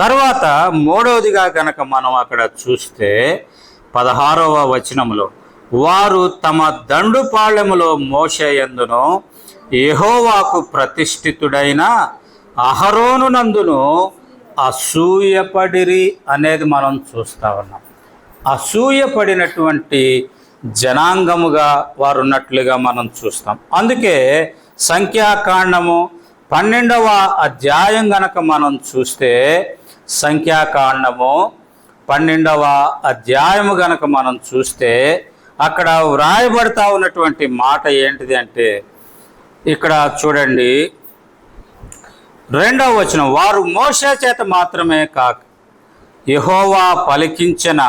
తర్వాత మూడవదిగా కనుక మనం అక్కడ చూస్తే పదహారవ వచనములో వారు తమ దండుపాళెములో మోసేయందును యహోవాకు ప్రతిష్ఠితుడైన అహరోను నందును అసూయపడిరి అనేది మనం చూస్తా ఉన్నాం. అసూయపడినటువంటి జనాంగముగా వారు ఉన్నట్లుగా మనం చూస్తాం. అందుకే సంఖ్యాకాండము పన్నెండవ అధ్యాయం గనక మనం చూస్తే సంఖ్యాకాండము పన్నెండవ అధ్యాయము గనక మనం చూస్తే అక్కడ వ్రాయబడతా ఉన్నటువంటి మాట ఏంటిది అంటే ఇక్కడ చూడండి రెండవ వచనం వారు మోసే చేత మాత్రమే కాక యహోవా పలికించిన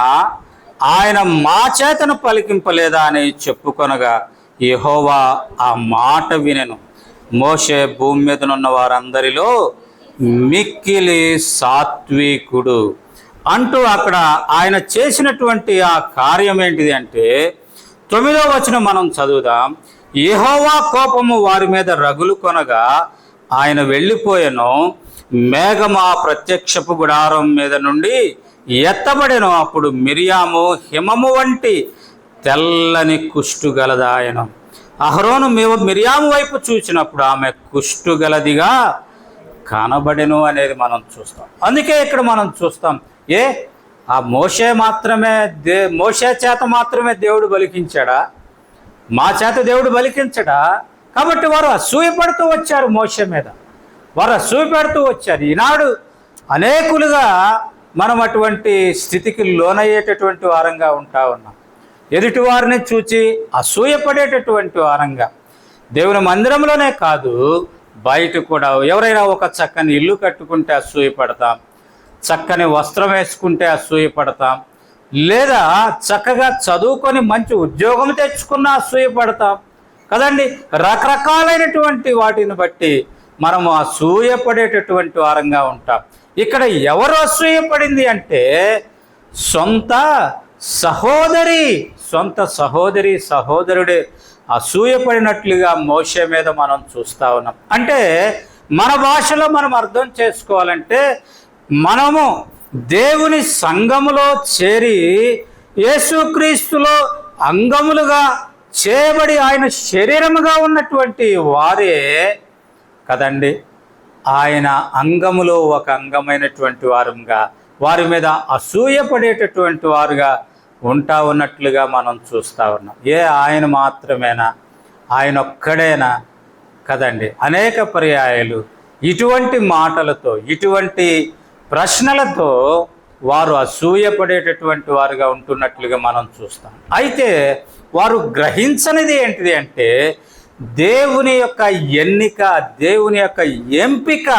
ఆయన మా చేతను పలికింపలేదా అని చెప్పుకొనగా యహోవా ఆ మాట వినెను. మోసే భూమి మీదనున్న వారందరిలో మిక్కిలి సాత్వికుడు. అంటూ అక్కడ ఆయన చేసినటువంటి ఆ కార్యం ఏంటిది అంటే తొమ్మిదో వచనం మనం చదువుదాం. యెహోవా కోపము వారి మీద రగులు కొనగా ఆయన వెళ్ళిపోయాను మేఘమా ప్రత్యక్షపు గుడారం మీద నుండి ఎత్తబడెను. అప్పుడు మిరియాము హిమము వంటి తెల్లని కుష్టు గలదాయను. అహరోను మేము మిరియాము వైపు చూసినప్పుడు ఆమె కుష్టు గలదిగా కనబడెను అనేది మనం చూస్తాం. అందుకే ఇక్కడ మనం చూస్తాం ఏ? ఆ మోసే మాత్రమే దే మోసే చేత మాత్రమే దేవుడు బలికించాడా? మా చేత దేవుడు బలికించడా? కాబట్టి వారు అసూయపడుతూ వచ్చారు మోషే మీద. వారు అసూయపడుతూ వచ్చారు. ఈనాడు అనేకులుగా మనం అటువంటి స్థితికి లోనయ్యేటటువంటి వారంగా ఉంటా ఉన్నాం. ఎదుటి వారిని చూచి అసూయపడేటటువంటి వారంగా. దేవుని మందిరంలోనే కాదు బయట కూడా ఎవరైనా ఒక చక్కని ఇల్లు కట్టుకుంటే అసూయపడతాం చక్కని వస్త్రం వేసుకుంటే అసూయపడతాం లేదా చక్కగా చదువుకొని మంచి ఉద్యోగం తెచ్చుకున్న అసూయపడతాం కదండి? రకరకాలైనటువంటి వాటిని బట్టి మనము అసూయపడేటటువంటి వారంగా ఉంటాం. ఇక్కడ ఎవరు అసూయపడింది అంటే సొంత సహోదరి సొంత సహోదరి సహోదరుడే. అసూయపడినట్లుగా మోసే మీద మనం చూస్తా ఉన్నాం. అంటే మన భాషలో మనం అర్థం చేసుకోవాలంటే మనము దేవుని సంఘములో చేరి యేసుక్రీస్తులో అంగములుగా చేయబడి ఆయన శరీరముగా ఉన్నటువంటి వారే కదండి. ఆయన అంగములో ఒక అంగమైనటువంటి వారుగా వారి మీద అసూయపడేటటువంటి వారుగా ఉంటా ఉన్నట్లుగా మనం చూస్తా ఉన్నాం. ఏ ఆయన మాత్రమేనా? ఆయన ఒక్కడేనా? కదండి. అనేక పర్యాయాలు ఇటువంటి మాటలతో ఇటువంటి ప్రశ్నలతో వారు అసూయపడేటటువంటి వారుగా ఉంటున్నట్లుగా మనం చూస్తాం. అయితే వారు గ్రహించనిది ఏంటిది అంటే దేవుని యొక్క ఎన్నిక దేవుని యొక్క ఎంపిక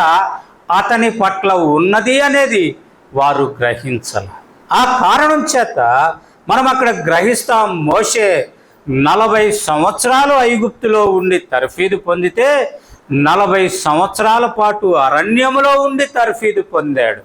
అతని పట్ల ఉన్నది అనేది వారు గ్రహించాల. ఆ కారణం చేత మనం అక్కడ గ్రహిస్తాం మోషే నలభై సంవత్సరాలు ఐగుప్తులో ఉండి తర్ఫీదు పొందితే నలభై సంవత్సరాల పాటు అరణ్యములో ఉండి తర్ఫీదు పొందాడు.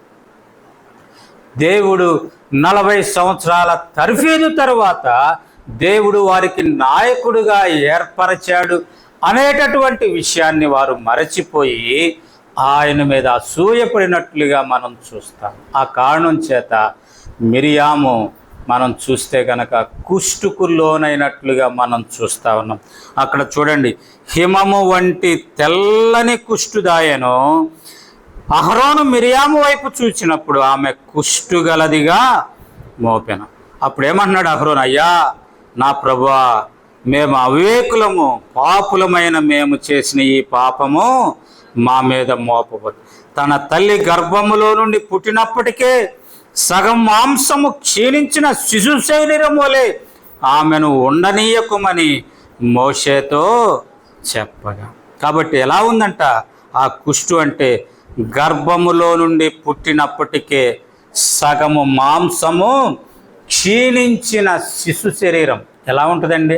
దేవుడు నలభై సంవత్సరాల తర్ఫీదు తర్వాత దేవుడు వారికి నాయకుడుగా ఏర్పరచాడు అనేటటువంటి విషయాన్ని వారు మరచిపోయి ఆయన మీద అసూయపడినట్లుగా మనం చూస్తాం. ఆ కారణం చేత మిరియాము మనం చూస్తే కనుక కుష్టుకు లోనైనట్లుగా మనం చూస్తా ఉన్నాం. అక్కడ చూడండి హిమము వంటి తెల్లని కుష్టుదాయను అహరోను మిరియాము వైపు చూచినప్పుడు ఆమె కుష్టు గలదిగా మోపెన. అప్పుడు ఏమంటున్నాడు అహరోన్ అయ్యా నా ప్రభువా మేము అవివేకులము పాపులమైన మేము చేసిన ఈ పాపము మా మీద మోపబోదు తన తల్లి గర్భములో నుండి పుట్టినప్పటికే సగం మాంసము క్షీణించిన శిశు శరీరం వలె ఆమెను ఉండనీయకుమని మోషేతో చెప్పగా. కాబట్టి ఎలా ఉందంట? ఆ కుష్టు అంటే గర్భములో నుండి పుట్టినప్పటికే సగము మాంసము క్షీణించిన శిశు శరీరం. ఎలా ఉంటుందండి?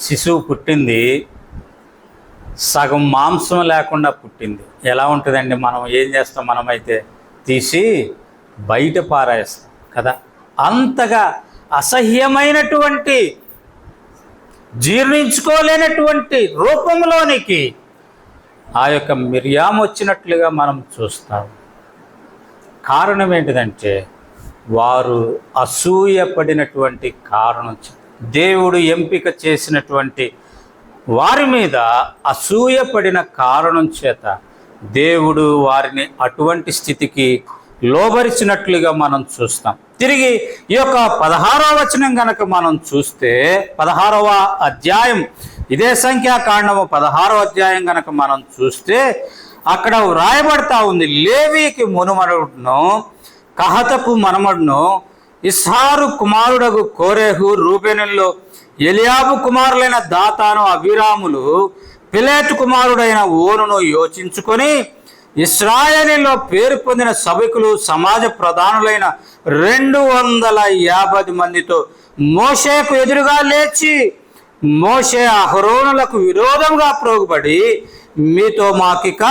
శిశువు పుట్టింది సగం మాంసం లేకుండా పుట్టింది. ఎలా ఉంటుందండి? మనం ఏం చేస్తాం? మనమైతే తీసి బయట పారేస్తాం కదా? అంతగా అసహ్యమైనటువంటి జీర్ణించుకోలేనటువంటి రూపంలోనికి ఆ యొక్క మిరియాం వచ్చినట్లుగా మనం చూస్తాం. కారణం ఏంటిదంటే వారు అసూయపడినటువంటి కారణం చే- దేవుడు ఎంపిక చేసినటువంటి వారి మీద అసూయపడిన కారణం చేత దేవుడు వారిని అటువంటి స్థితికి లోబరిచినట్లుగా మనం చూస్తాం. తిరిగి ఈ యొక్క పదహారవ వచనం గనక మనం చూస్తే పదహారవ అధ్యాయం ఇదే సంఖ్యాకాండము పదహారవ అధ్యాయం గనక మనం చూస్తే అక్కడ వ్రాయబడతా ఉంది లేవీకి మునుమడును కహతపు మనమడును ఇస్హారు కుమారుడగు కోరేహు రూపేణుల్లో ఎలియాబు కుమారులైన దాతాను అభిరాములు పిలేటు కుమారుడైన ఓనును యోచించుకొని ఇస్రాయేలీలో పేరు పొందిన సభికులు సమాజ ప్రధానులైన రెండు వందల యాభై మందితో మోషేకు ఎదురుగా లేచి మోషే అహరోనులకు విరోధంగా ప్రోగుపడి మీతో మాకిక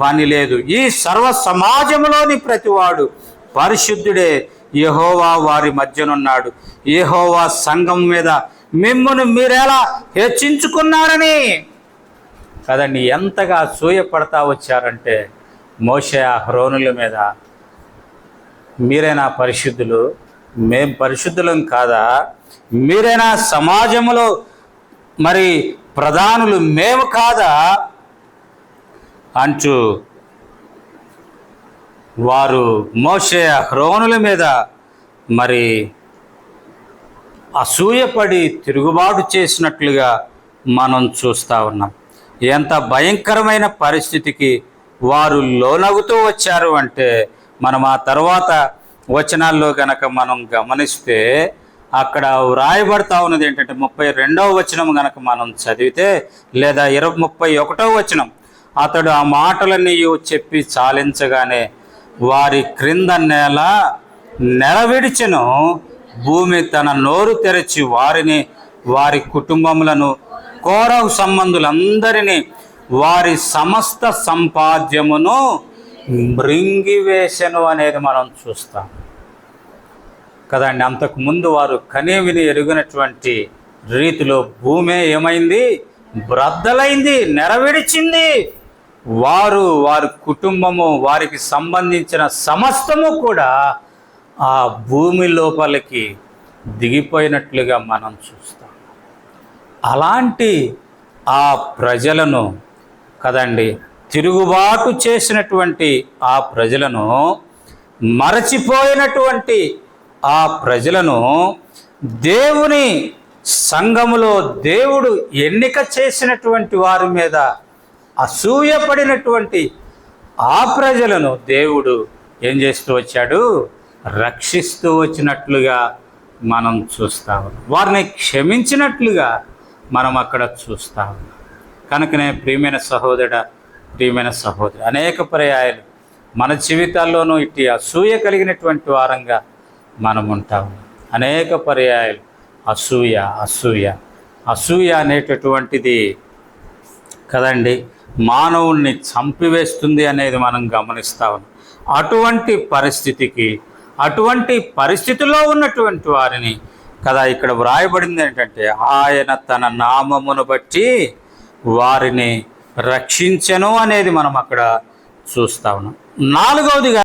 పని లేదు. ఈ సర్వ సమాజంలోని ప్రతివాడు పరిశుద్ధుడే యహోవా వారి మధ్యనున్నాడు. యహోవా సంఘం మీద మిమ్మును మీరెలా హెచ్చించుకున్నారని కదండి ఎంతగా సూయపడతా వచ్చారంటే మోషే హ్రోనుల మీద. మీరైనా పరిశుద్ధులు? మేం పరిశుద్ధులం కాదా? మీరైనా సమాజంలో మరి ప్రధానులు మేము కాదా? అంచు వారు మోసే హ్రోణుల మీద మరి అసూయపడి తిరుగుబాటు చేసినట్లుగా మనం చూస్తూ ఉన్నాం. ఎంత భయంకరమైన పరిస్థితికి వారు లోనగుతూ వచ్చారు అంటే మనం ఆ తర్వాత వచనాల్లో గనక మనం గమనిస్తే అక్కడ వ్రాయబడతా ఉన్నది ఏంటంటే ముప్పై రెండవ వచనం గనక మనం చదివితే లేదా ఇరవై ముప్పై ఒకటో వచనం అతడు ఆ మాటలన్నీ చెప్పి చాలించగానే వారి క్రింద నేల నెరవిడిచెను భూమి తన నోరు తెరచి వారిని వారి కుటుంబములను కౌరవ సంబంధులందరినీ వారి సమస్త సంపాద్యమును మృంగివేశను అనేది మనం చూస్తాం. కదండి అంతకుముందు వారు కనేవిని ఎరుగినటువంటి రీతిలో భూమి ఏమైంది? బ్రద్దలైంది నెరవేర్చింది. వారు వారి కుటుంబము వారికి సంబంధించిన సమస్తము కూడా ఆ భూమి లోపలికి దిగిపోయినట్లుగా మనం చూస్తాం. అలాంటి ఆ ప్రజలను కదండి తిరుగుబాటు చేసినటువంటి ఆ ప్రజలను మరచిపోయినటువంటి ఆ ప్రజలను దేవుని సంఘములో దేవుడు ఎన్నిక చేసినటువంటి వారి మీద అసూయపడినటువంటి ఆ ప్రజలను దేవుడు ఏం చేస్తూ వచ్చాడు? రక్షిస్తూ వచ్చినట్లుగా మనం చూస్తాము వారిని క్షమించినట్లుగా మనం అక్కడ చూస్తాం. కనుకనే ప్రియమైన సహోదర ప్రియమైన సహోదరు అనేక పర్యాయాలు మన జీవితాల్లోనూ ఇట్టి అసూయ కలిగినటువంటి వారంగా మనం ఉంటాం. అనేక పర్యాయాలు అసూయ అసూయ అసూయ అనేటటువంటిది కదండి మానవుణ్ణి చంపివేస్తుంది అనేది మనం గమనిస్తా ఉన్నాం. అటువంటి పరిస్థితికి అటువంటి పరిస్థితిలో ఉన్నటువంటి వారిని కదా ఇక్కడ వ్రాయబడింది ఏంటంటే ఆయన తన నామమును బట్టి వారిని రక్షించను అనేది మనం అక్కడ చూస్తా ఉన్నాం. నాలుగవదిగా